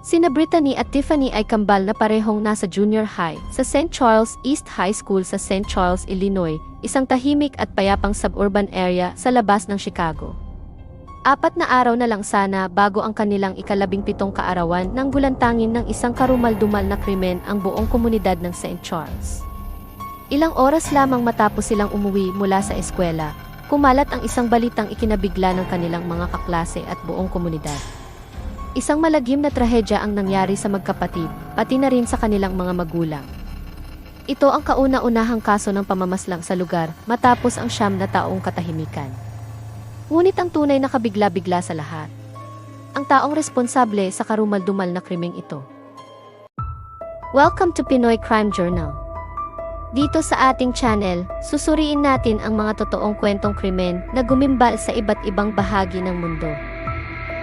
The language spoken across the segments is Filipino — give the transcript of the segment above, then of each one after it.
Sina Brittany at Tiffany ay kambal na parehong nasa junior high sa St. Charles East High School sa St. Charles, Illinois, isang tahimik at payapang suburban area sa labas ng Chicago. Apat na araw na lang sana bago ang kanilang ikalabing pitong kaarawan nang gulantangin ng isang karumal-dumal na krimen ang buong komunidad ng St. Charles. Ilang oras lamang matapos silang umuwi mula sa eskwela, kumalat ang isang balitang ikinabigla ng kanilang mga kaklase at buong komunidad. Isang malagim na trahedya ang nangyari sa magkapatid, pati na rin sa kanilang mga magulang. Ito ang kauna-unahang kaso ng pamamaslang sa lugar matapos ang siyam na taong katahimikan. Ngunit ang tunay na kabigla-bigla sa lahat. Ang taong responsable sa karumal-dumal na krimeng ito. Welcome to Pinoy Crime Journal. Dito sa ating channel, susuriin natin ang mga totoong kwentong krimen na gumimbal sa iba't ibang bahagi ng mundo.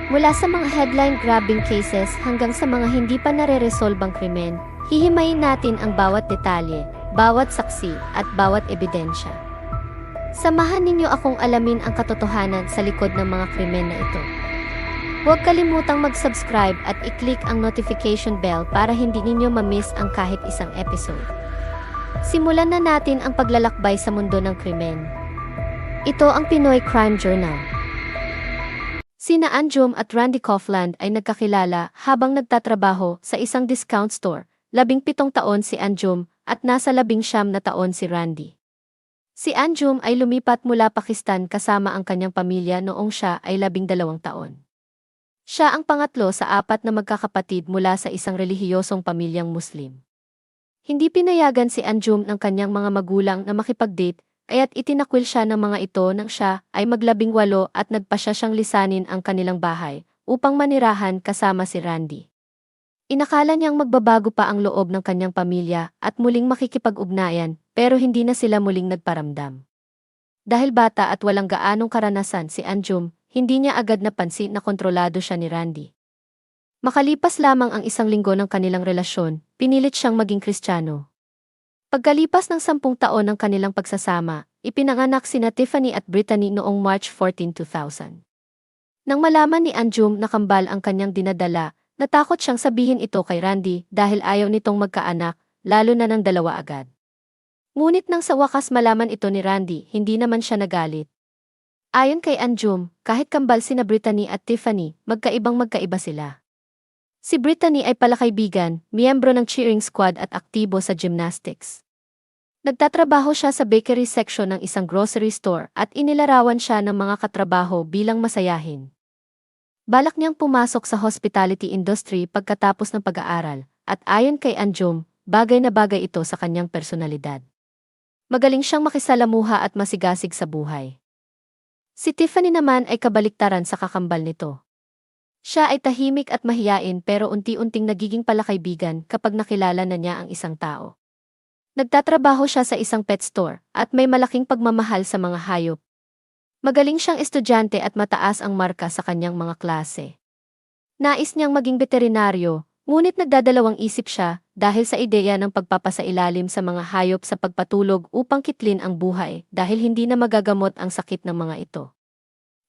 Mula sa mga headline-grabbing cases hanggang sa mga hindi pa nare-resolbang krimen, hihimayin natin ang bawat detalye, bawat saksi, at bawat ebidensya. Samahan ninyo akong alamin ang katotohanan sa likod ng mga krimen na ito. Huwag kalimutang mag-subscribe at i-click ang notification bell para hindi ninyo ma-miss ang kahit isang episode. Simulan na natin ang paglalakbay sa mundo ng krimen. Ito ang Pinoy Crime Journal. Sina Anjum at Randy Kaufland ay nagkakilala habang nagtatrabaho sa isang discount store. Labing pitong taon si Anjum at nasa labing siyam na taon si Randy. Si Anjum ay lumipat mula Pakistan kasama ang kanyang pamilya noong siya ay labing dalawang taon. Siya ang pangatlo sa apat na magkakapatid mula sa isang relihiyosong pamilyang Muslim. Hindi pinayagan si Anjum ng kanyang mga magulang na makipag-date kaya't itinakwil siya ng mga ito nang siya ay maglabing walo at nagpasya siyang lisanin ang kanilang bahay upang manirahan kasama si Randy. Inakala niyang magbabago pa ang loob ng kanyang pamilya at muling makikipag-ugnayan pero hindi na sila muling nagparamdam. Dahil bata at walang gaanong karanasan si Anjum, hindi niya agad napansin na kontrolado siya ni Randy. Makalipas lamang ang isang linggo ng kanilang relasyon, pinilit siyang maging kristyano. Pagkalipas ng sampung taon ng kanilang pagsasama, ipinanganak sina Tiffany at Brittany noong March 14, 2000. Nang malaman ni Anjum na kambal ang kanyang dinadala, natakot siyang sabihin ito kay Randy dahil ayaw nitong magkaanak, lalo na ng dalawa agad. Ngunit nang sa wakas malaman ito ni Randy, hindi naman siya nagalit. Ayon kay Anjum, kahit kambal sina Brittany at Tiffany, magkaibang magkaiba sila. Si Brittany ay palakaibigan, miyembro ng cheering squad at aktibo sa gymnastics. Nagtatrabaho siya sa bakery section ng isang grocery store at inilarawan siya ng mga katrabaho bilang masayahin. Balak niyang pumasok sa hospitality industry pagkatapos ng pag-aaral, at ayon kay Anjum, bagay na bagay ito sa kanyang personalidad. Magaling siyang makisalamuha at masigasig sa buhay. Si Tiffany naman ay kabaliktaran sa kakambal nito. Siya ay tahimik at mahiyain pero unti-unting nagiging palakaibigan kapag nakilala na niya ang isang tao. Nagtatrabaho siya sa isang pet store at may malaking pagmamahal sa mga hayop. Magaling siyang estudyante at mataas ang marka sa kanyang mga klase. Nais niyang maging veterinaryo, ngunit nagdadalawang isip siya dahil sa ideya ng pagpapasailalim sa mga hayop sa pagpatulog upang kitlin ang buhay dahil hindi na magagamot ang sakit ng mga ito.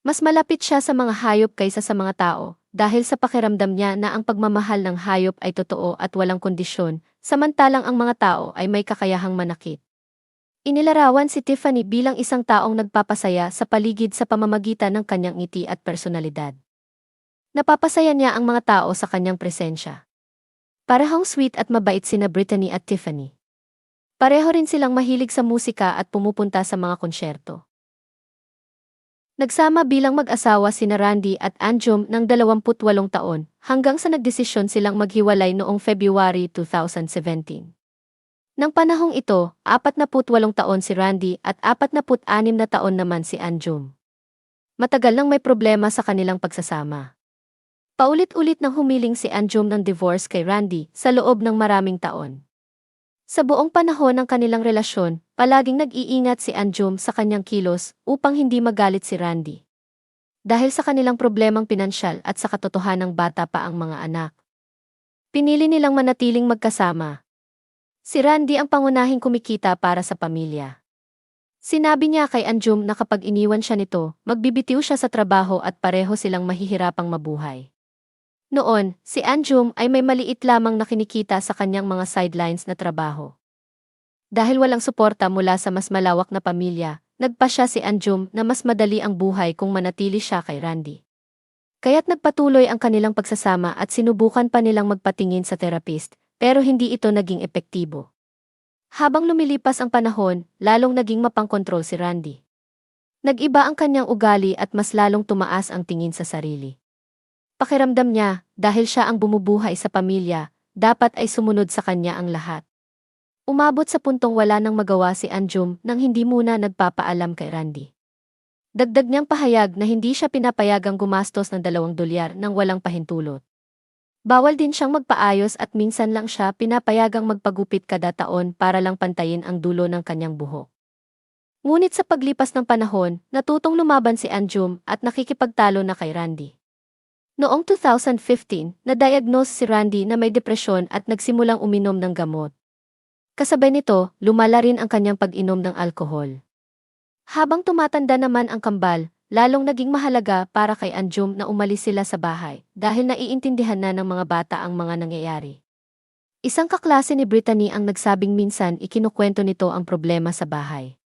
Mas malapit siya sa mga hayop kaysa sa mga tao dahil sa pakiramdam niya na ang pagmamahal ng hayop ay totoo at walang kondisyon, samantalang ang mga tao ay may kakayahang manakit. Inilarawan si Tiffany bilang isang taong nagpapasaya sa paligid sa pamamagitan ng kanyang ngiti at personalidad. Napapasaya niya ang mga tao sa kanyang presensya. Parehong sweet at mabait sina Brittany at Tiffany. Pareho rin silang mahilig sa musika at pumupunta sa mga konsyerto. Nagsama bilang mag-asawa sina Randy at Anjum ng 28 taon hanggang sa nagdesisyon silang maghiwalay noong February 2017. Nang panahong ito, 48 taon si Randy at 46 na taon naman si Anjum. Matagal nang may problema sa kanilang pagsasama. Paulit-ulit nang humiling si Anjum ng divorce kay Randy sa loob ng maraming taon. Sa buong panahon ng kanilang relasyon, palaging nag-iingat si Anjum sa kanyang kilos upang hindi magalit si Randy. Dahil sa kanilang problemang pinansyal at sa katotohanang bata pa ang mga anak. Pinili nilang manatiling magkasama. Si Randy ang pangunahing kumikita para sa pamilya. Sinabi niya kay Anjum na kapag iniwan siya nito, magbibitiw siya sa trabaho at pareho silang mahihirapang mabuhay. Noon, si Anjum ay may maliit lamang na kinikita sa kanyang mga sidelines na trabaho. Dahil walang suporta mula sa mas malawak na pamilya, nagpa siya si Anjum na mas madali ang buhay kung manatili siya kay Randy. Kaya't nagpatuloy ang kanilang pagsasama at sinubukan pa nilang magpatingin sa therapist, pero hindi ito naging epektibo. Habang lumilipas ang panahon, lalong naging mapangkontrol si Randy. Nag-iba ang kanyang ugali at mas lalong tumaas ang tingin sa sarili. Pakiramdam niya, dahil siya ang bumubuhay sa pamilya, dapat ay sumunod sa kanya ang lahat. Umabot sa puntong wala nang magawa si Anjum nang hindi muna nagpapaalam kay Randy. Dagdag niyang pahayag na hindi siya pinapayagang gumastos ng dalawang dolyar nang walang pahintulot. Bawal din siyang magpaayos at minsan lang siya pinapayagang magpagupit kada taon para lang pantayin ang dulo ng kanyang buhok. Ngunit sa paglipas ng panahon, natutong lumaban si Anjum at nakikipagtalo na kay Randy. Noong 2015, na-diagnose si Randy na may depresyon at nagsimulang uminom ng gamot. Kasabay nito, lumala rin ang kanyang pag-inom ng alkohol. Habang tumatanda naman ang kambal, lalong naging mahalaga para kay Anjum na umalis sila sa bahay dahil naiintindihan na ng mga bata ang mga nangyayari. Isang kaklase ni Brittany ang nagsabing minsan ikinukwento nito ang problema sa bahay.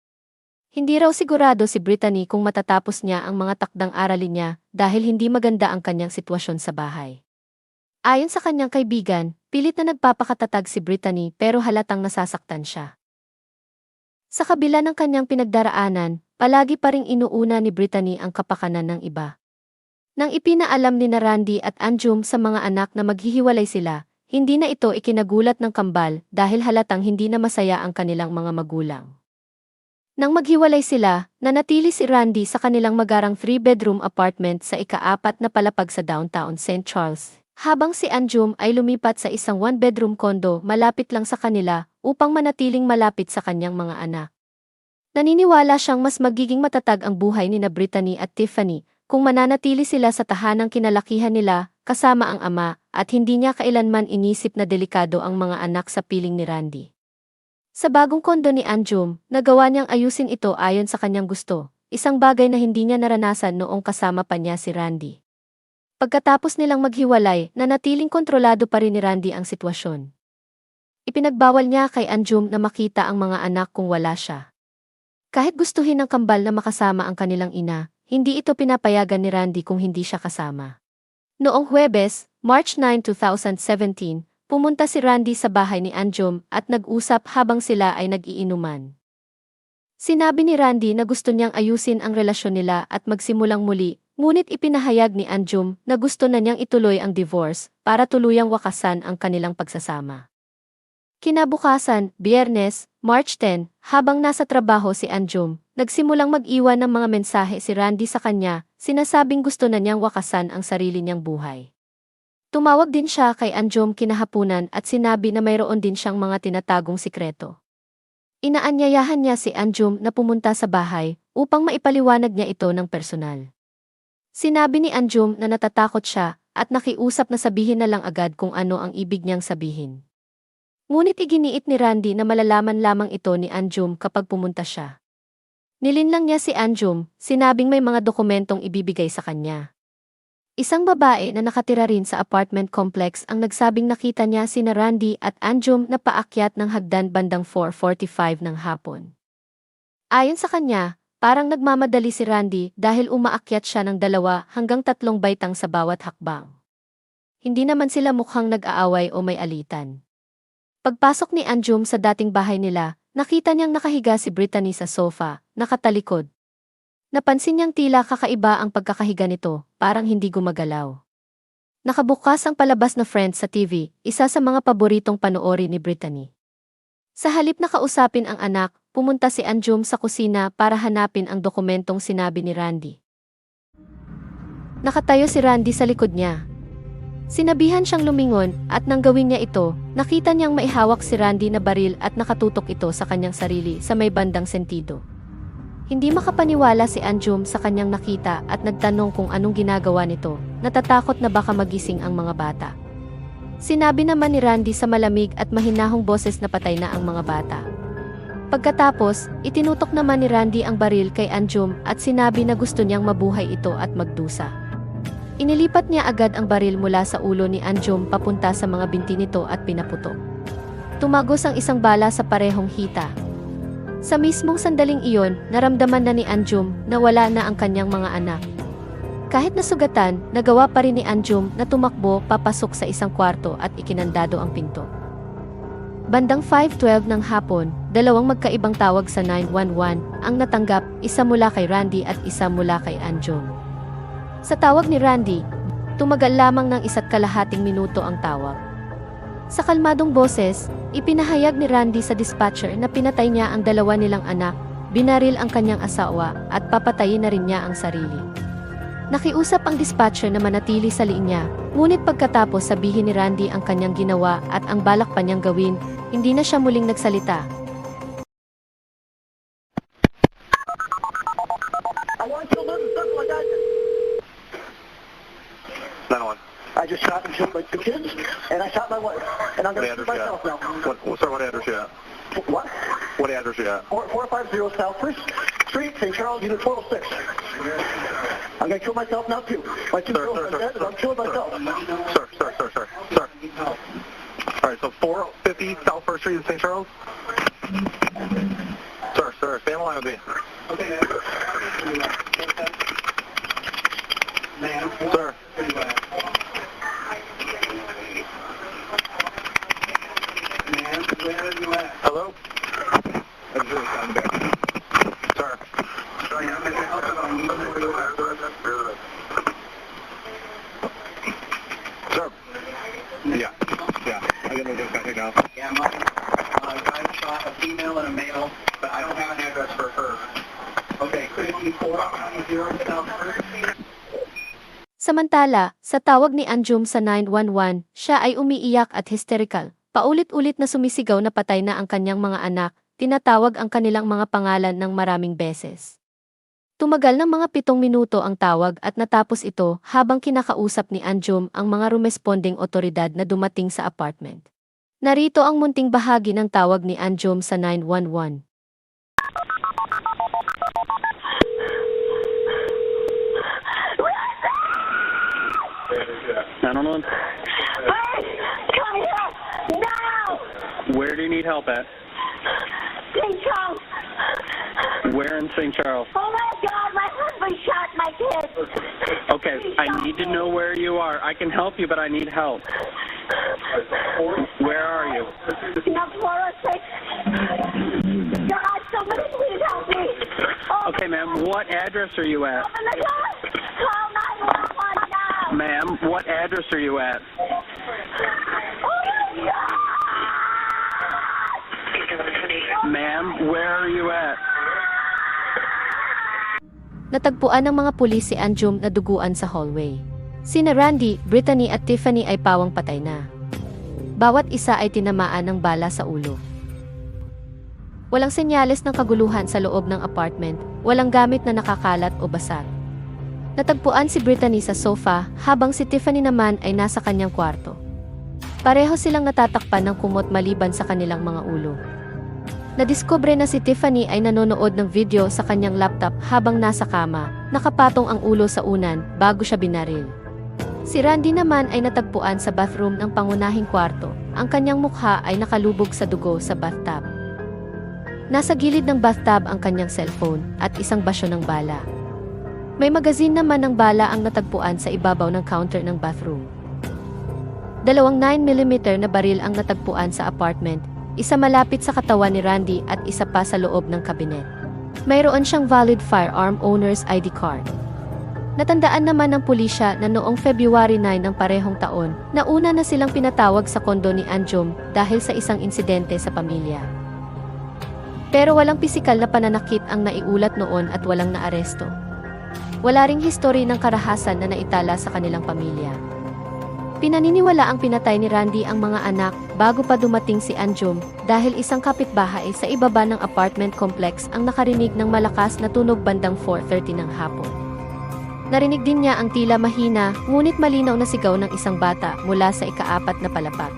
Hindi raw sigurado si Brittany kung matatapos niya ang mga takdang aralin niya dahil hindi maganda ang kanyang sitwasyon sa bahay. Ayon sa kanyang kaibigan, pilit na nagpapakatatag si Brittany pero halatang nasasaktan siya. Sa kabila ng kanyang pinagdaraanan, palagi pa ring inuuna ni Brittany ang kapakanan ng iba. Nang ipinaalam ni na Randy at Anjum sa mga anak na maghihiwalay sila, hindi na ito ikinagulat ng kambal dahil halatang hindi na masaya ang kanilang mga magulang. Nang maghiwalay sila, nanatili si Randy sa kanilang magarang three-bedroom apartment sa ikaapat na palapag sa downtown St. Charles, habang si Anjum ay lumipat sa isang one-bedroom condo malapit lang sa kanila upang manatiling malapit sa kanyang mga anak. Naniniwala siyang mas magiging matatag ang buhay ni na Brittany at Tiffany kung mananatili sila sa tahanang kinalakihan nila kasama ang ama at hindi niya kailanman inisip na delikado ang mga anak sa piling ni Randy. Sa bagong kondo ni Anjum, nagawa niyang ayusin ito ayon sa kanyang gusto, isang bagay na hindi niya naranasan noong kasama pa niya si Randy. Pagkatapos nilang maghiwalay, nanatiling kontrolado pa rin ni Randy ang sitwasyon. Ipinagbawal niya kay Anjum na makita ang mga anak kung wala siya. Kahit gustuhin ng kambal na makasama ang kanilang ina, hindi ito pinapayagan ni Randy kung hindi siya kasama. Noong Huwebes, March 9, 2017, pumunta si Randy sa bahay ni Anjum at nag-usap habang sila ay nag-iinuman. Sinabi ni Randy na gusto niyang ayusin ang relasyon nila at magsimulang muli, ngunit ipinahayag ni Anjum na gusto na niyang ituloy ang divorce para tuluyang wakasan ang kanilang pagsasama. Kinabukasan, Biyernes, March 10, habang nasa trabaho si Anjum, nagsimulang mag-iwan ng mga mensahe si Randy sa kanya, sinasabing gusto na niyang wakasan ang sarili niyang buhay. Tumawag din siya kay Anjum kinahapunan at sinabi na mayroon din siyang mga tinatagong sikreto. Inaanyayahan niya si Anjum na pumunta sa bahay upang maipaliwanag niya ito ng personal. Sinabi ni Anjum na natatakot siya at nakiusap na sabihin na lang agad kung ano ang ibig niyang sabihin. Ngunit iginiit ni Randy na malalaman lamang ito ni Anjum kapag pumunta siya. Nilinlang niya si Anjum, sinabing may mga dokumentong ibibigay sa kanya. Isang babae na nakatira rin sa apartment complex ang nagsabing nakita niya si Randy at Anjum na paakyat ng hagdan bandang 4.45 ng hapon. Ayon sa kanya, parang nagmamadali si Randy dahil umaakyat siya ng dalawa hanggang tatlong baitang sa bawat hakbang. Hindi naman sila mukhang nag-aaway o may alitan. Pagpasok ni Anjum sa dating bahay nila, nakita niyang nakahiga si Brittany sa sofa, nakatalikod. Napansin niyang tila kakaiba ang pagkakahiga nito, parang hindi gumagalaw. Nakabukas ang palabas na Friends sa TV, isa sa mga paboritong panoorin ni Brittany. Sa halip na kausapin ang anak, pumunta si Anjum sa kusina para hanapin ang dokumentong sinabi ni Randy. Nakatayo si Randy sa likod niya, Sinabihan siyang lumingon at nang gawin niya ito, nakita niyang maihawak si Randy na baril at nakatutok ito sa kanyang sarili sa may bandang sentido. Hindi makapaniwala si Anjum sa kanyang nakita at nagtanong kung anong ginagawa nito, natatakot na baka magising ang mga bata. Sinabi naman ni Randy sa malamig at mahinahong boses na patay na ang mga bata. Pagkatapos, itinutok naman ni Randy ang baril kay Anjum at sinabi na gusto niyang mabuhay ito at magdusa. Inilipat niya agad ang baril mula sa ulo ni Anjum papunta sa mga binti nito at pinaputok. Tumagos ang isang bala sa parehong hita. Sa mismong sandaling iyon, naramdaman na ni Anjum na wala na ang kanyang mga anak. Kahit nasugatan, nagawa pa rin ni Anjum na tumakbo papasok sa isang kwarto at ikinandado ang pinto. Bandang 5.12 ng hapon, dalawang magkaibang tawag sa 911 ang natanggap, isa mula kay Randy at isa mula kay Anjum. Sa tawag ni Randy, tumagal lamang ng isa't kalahating minuto ang tawag. Sa kalmadong boses, ipinahayag ni Randy sa dispatcher na pinatay niya ang dalawa nilang anak, binaril ang kanyang asawa at papatayin na rin niya ang sarili. Nakiusap ang dispatcher na manatili sa linya, ngunit pagkatapos sabihin ni Randy ang kanyang ginawa at ang balak pa niyang gawin, hindi na siya muling nagsalita. I want you to live in circle like I did. 911. I just shot and killed my two kids, and I shot my wife. And I'm going to shoot myself now. What, what, sir, what address you at? What? What address you at? Four, 450 South First Street, St. Charles, Unit 406. I'm going to kill myself now, too. My two Sir, girls sir, are sir, dead, and I'm killing myself. Sir, sir, sir, sir, sir. All right, so 450 South First Street in St. Charles? Sir, sir, stay on line with me. Sir. Samantala, sa tawag ni Anjum sa 911, siya ay umiiyak at hysterical. Paulit-ulit na sumisigaw na patay na ang kanyang mga anak, tinatawag ang kanilang mga pangalan ng maraming beses. Tumagal ng mga pitong minuto ang tawag at natapos ito habang kinakausap ni Anjum ang mga rumesponding otoridad na dumating sa apartment. Narito ang munting bahagi ng tawag ni Anjum sa 911. Nine one one. Hey, come here now! Where do you need help at? St. Charles! Where in St. Charles? Oh my God, my husband shot my kids! Okay, I need to know where you are. I can help you, but I need help. Where are you? No, 406. God, somebody please help me! Oh, Okay, ma'am, what address are you at? Oh Ma'am, what address are you at? Ma'am, where are you at? Natagpuan ng mga pulis si Anjum na duguan sa hallway. Sina Randy, Brittany at Tiffany ay pawang patay na. Bawat isa ay tinamaan ng bala sa ulo. Walang senyales ng kaguluhan sa loob ng apartment, walang gamit na nakakalat o basag. Natagpuan si Brittany sa sofa habang si Tiffany naman ay nasa kanyang kwarto. Pareho silang natatakpan ng kumot maliban sa kanilang mga ulo. Nadiskubre na si Tiffany ay nanonood ng video sa kanyang laptop habang nasa kama, nakapatong ang ulo sa unan bago siya binaril. Si Randy naman ay natagpuan sa bathroom ng pangunahing kwarto. Ang kanyang mukha ay nakalubog sa dugo sa bathtub. Nasa gilid ng bathtub ang kanyang cellphone at isang basyo ng bala. May magazine naman ng bala ang natagpuan sa ibabaw ng counter ng bathroom. Dalawang 9mm na baril ang natagpuan sa apartment isa malapit sa katawan ni Randy at isa pa sa loob ng kabinet. Mayroon siyang valid firearm owner's ID card. Natandaan naman ng pulisya na noong February 9 ng parehong taon, nauna na silang pinatawag sa kondo ni Anjum dahil sa isang insidente sa pamilya. Pero walang pisikal na pananakit ang naiulat noon at walang naaresto. Wala ring history ng karahasan na naitala sa kanilang pamilya. Pinaniniwala ang pinatay ni Randy ang mga anak bago pa dumating si Anjum dahil isang kapitbahay sa ibaba ng apartment complex ang nakarinig ng malakas na tunog bandang 4.30 ng hapon. Narinig din niya ang tila mahina ngunit malinaw na sigaw ng isang bata mula sa ikaapat na palapag.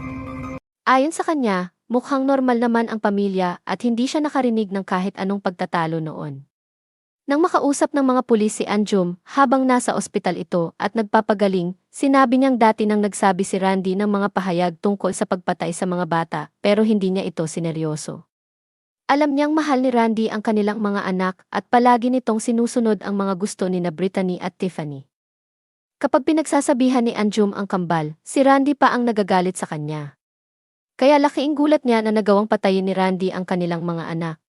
Ayon sa kanya, mukhang normal naman ang pamilya at hindi siya nakarinig ng kahit anong pagtatalo noon. Nang makausap ng mga pulis si Anjum habang nasa ospital ito at nagpapagaling, sinabi niyang dati nang nagsabi si Randy ng mga pahayag tungkol sa pagpatay sa mga bata pero hindi niya ito sineryoso. Alam niyang mahal ni Randy ang kanilang mga anak at palagi nitong sinusunod ang mga gusto ni na Brittany at Tiffany. Kapag pinagsasabihan ni Anjum ang kambal, si Randy pa ang nagagalit sa kanya. Kaya laking gulat niya na nagawang patayin ni Randy ang kanilang mga anak.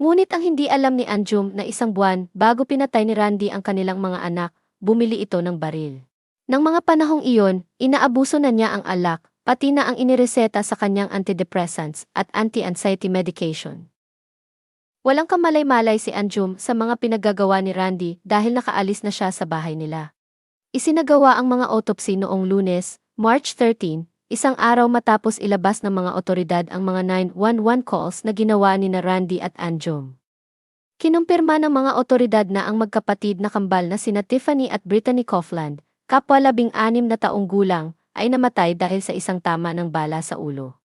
Ngunit ang hindi alam ni Anjum na isang buwan bago pinatay ni Randy ang kanilang mga anak, bumili ito ng baril. Nang mga panahong iyon, inaabuso na niya ang alak, pati na ang inireseta sa kanyang antidepressants at anti-anxiety medication. Walang kamalay-malay si Anjum sa mga pinagagawa ni Randy dahil nakaalis na siya sa bahay nila. Isinagawa ang mga autopsy noong lunes, March 13, isang araw matapos ilabas ng mga otoridad ang mga 911 calls na ginawa ni na Randy at Anjum. Kinumpirma ng mga otoridad na ang magkapatid na kambal na sina Tiffany at Brittany Coughlin, kapwa labing anim na taong gulang, ay namatay dahil sa isang tama ng bala sa ulo.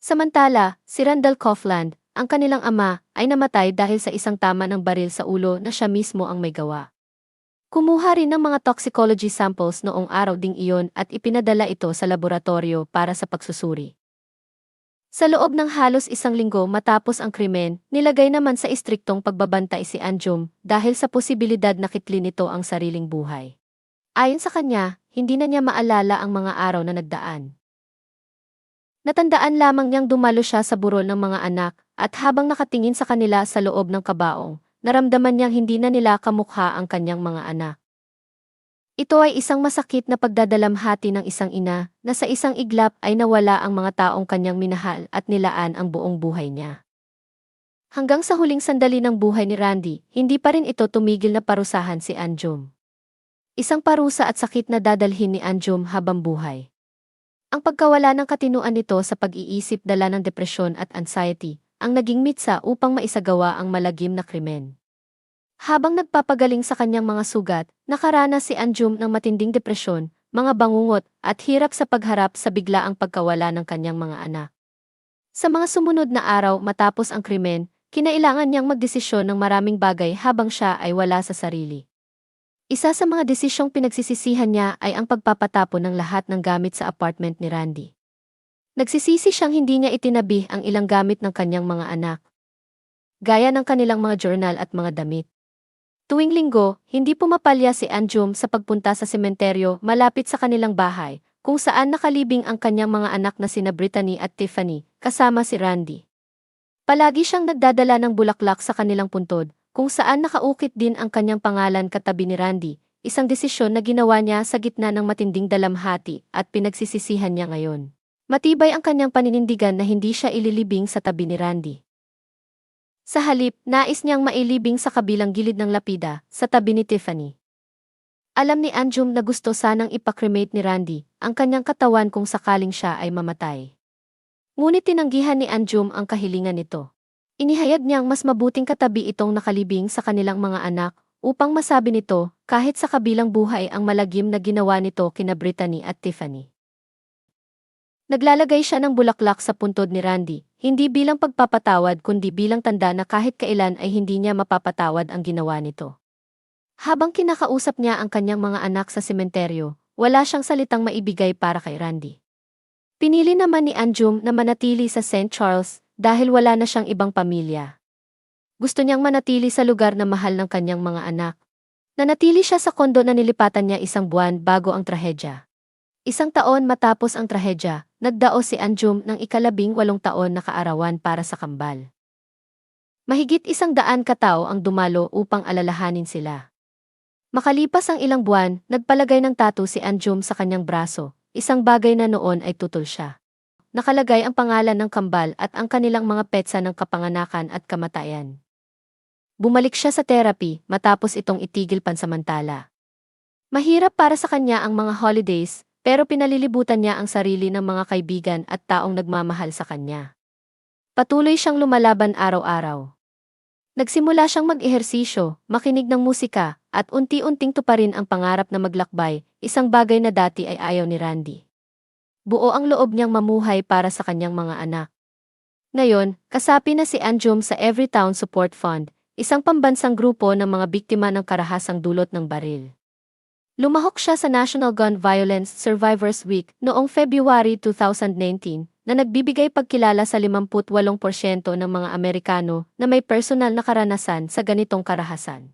Samantala, si Randall Coughlin, ang kanilang ama, ay namatay dahil sa isang tama ng baril sa ulo na siya mismo ang may gawa. Kumuha rin ng mga toxicology samples noong araw ding iyon at ipinadala ito sa laboratorio para sa pagsusuri. Sa loob ng halos isang linggo matapos ang krimen, nilagay naman sa istriktong pagbabantay si Anjum dahil sa posibilidad na kitlin nito ang sariling buhay. Ayon sa kanya, hindi na niya maalala ang mga araw na nagdaan. Natandaan lamang niyang dumalo siya sa burol ng mga anak at habang nakatingin sa kanila sa loob ng kabaong, naramdaman niyang hindi na nila kamukha ang kanyang mga anak. Ito ay isang masakit na pagdadalamhati ng isang ina na sa isang iglap ay nawala ang mga taong kanyang minahal at nilaan ang buong buhay niya. Hanggang sa huling sandali ng buhay ni Randy, hindi pa rin ito tumigil na parusahan si Anjum. Isang parusa at sakit na dadalhin ni Anjum habang buhay. Ang pagkawala ng katinuan nito sa pag-iisip dala ng depresyon at anxiety, ang naging mitsa upang maisagawa ang malagim na krimen. Habang nagpapagaling sa kanyang mga sugat, nakaranas si Anjum ng matinding depresyon, mga bangungot, at hirap sa pagharap sa biglaang pagkawala ng kanyang mga anak. Sa mga sumunod na araw matapos ang krimen, kinailangan niyang magdesisyon ng maraming bagay habang siya ay wala sa sarili. Isa sa mga desisyong pinagsisisihan niya ay ang pagpapatapon ng lahat ng gamit sa apartment ni Randy. Nagsisisi siyang hindi niya itinabi ang ilang gamit ng kanyang mga anak. Gaya ng kanilang mga journal at mga damit. Tuwing linggo, hindi pumapalya si Anjum sa pagpunta sa sementeryo malapit sa kanilang bahay, kung saan nakalibing ang kanyang mga anak na sina Brittany at Tiffany, kasama si Randy. Palagi siyang nagdadala ng bulaklak sa kanilang puntod, kung saan nakaukit din ang kanyang pangalan katabi ni Randy, isang desisyon na ginawa niya sa gitna ng matinding dalamhati at pinagsisisihan niya ngayon. Matibay ang kanyang paninindigan na hindi siya ililibing sa tabi ni Randy. Sa halip, nais niyang mailibing sa kabilang gilid ng lapida, sa tabi ni Tiffany. Alam ni Anjum na gusto sanang ipakremate ni Randy ang kanyang katawan kung sakaling siya ay mamatay. Ngunit tinanggihan ni Anjum ang kahilingan nito. Inihayag niyang mas mabuting katabi itong nakalibing sa kanilang mga anak upang masabi nito kahit sa kabilang buhay ang malagim na ginawa nito kina Brittany at Tiffany. Naglalagay siya ng bulaklak sa puntod ni Randy, hindi bilang pagpapatawad kundi bilang tanda na kahit kailan ay hindi niya mapapatawad ang ginawa nito. Habang kinakausap niya ang kanyang mga anak sa sementeryo, wala siyang salitang maibigay para kay Randy. Pinili naman ni Anjum na manatili sa St. Charles dahil wala na siyang ibang pamilya. Gusto niyang manatili sa lugar na mahal ng kanyang mga anak. Nanatili siya sa kondo na nilipatan niya isang buwan bago ang trahedya. Isang taon matapos ang trahedya, nagdao si Anjum ng ikalabing walong taon na kaarawan para sa kambal. Mahigit isang daan katao ang dumalo upang alalahanin sila. Makalipas ang ilang buwan, nagpalagay ng tattoo si Anjum sa kanyang braso, isang bagay na noon ay tutol siya. Nakalagay ang pangalan ng kambal at ang kanilang mga petsa ng kapanganakan at kamatayan. Bumalik siya sa therapy matapos itong itigil pansamantala. Mahirap para sa kanya ang mga holidays, pero pinalilibutan niya ang sarili ng mga kaibigan at taong nagmamahal sa kanya. Patuloy siyang lumalaban araw-araw. Nagsimula siyang mag-ehersisyo, makinig ng musika, at unti-unting tuparin ang pangarap na maglakbay, isang bagay na dati ay ayaw ni Randy. Buo ang loob niyang mamuhay para sa kanyang mga anak. Ngayon, kasapi na si Anjum sa Everytown Support Fund, isang pambansang grupo ng mga biktima ng karahasang dulot ng baril. Lumahok siya sa National Gun Violence Survivors Week noong February 2019 na nagbibigay pagkilala sa 58% ng mga Amerikano na may personal na karanasan sa ganitong karahasan.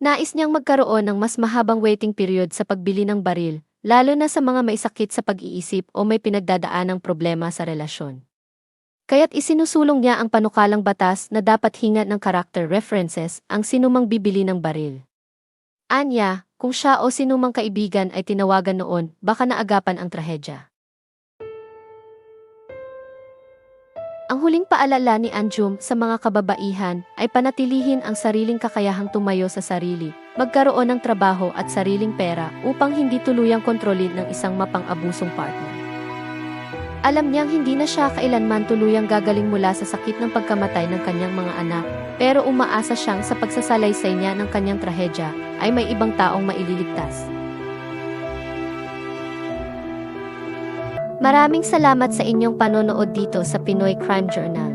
Nais niyang magkaroon ng mas mahabang waiting period sa pagbili ng baril, lalo na sa mga may sakit sa pag-iisip o may pinagdadaanang problema sa relasyon. Kaya't isinusulong niya ang panukalang batas na dapat hingat ng character references ang sinumang bibili ng baril. Anya, kung siya o sinumang kaibigan ay tinawagan noon, baka naagapan ang trahedya. Ang huling paalala ni Anjum sa mga kababaihan ay panatilihin ang sariling kakayahang tumayo sa sarili, magkaroon ng trabaho at sariling pera upang hindi tuluyang kontrolin ng isang mapang-abusong partner. Alam niyang hindi na siya kailanman tuluyang gagaling mula sa sakit ng pagkamatay ng kanyang mga anak, pero umaasa siyang sa pagsasalaysay niya ng kanyang trahedya ay may ibang taong maililigtas. Maraming salamat sa inyong panonood dito sa Pinoy Crime Journal.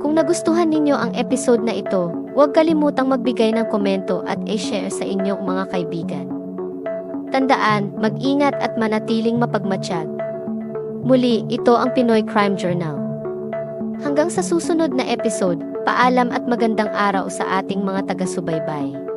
Kung nagustuhan ninyo ang episode na ito, huwag kalimutang magbigay ng komento at i-share sa inyong mga kaibigan. Tandaan, mag-ingat at manatiling mapagmatsyag. Muli, ito ang Pinoy Crime Journal. Hanggang sa susunod na episode, paalam at magandang araw sa ating mga taga-subaybay.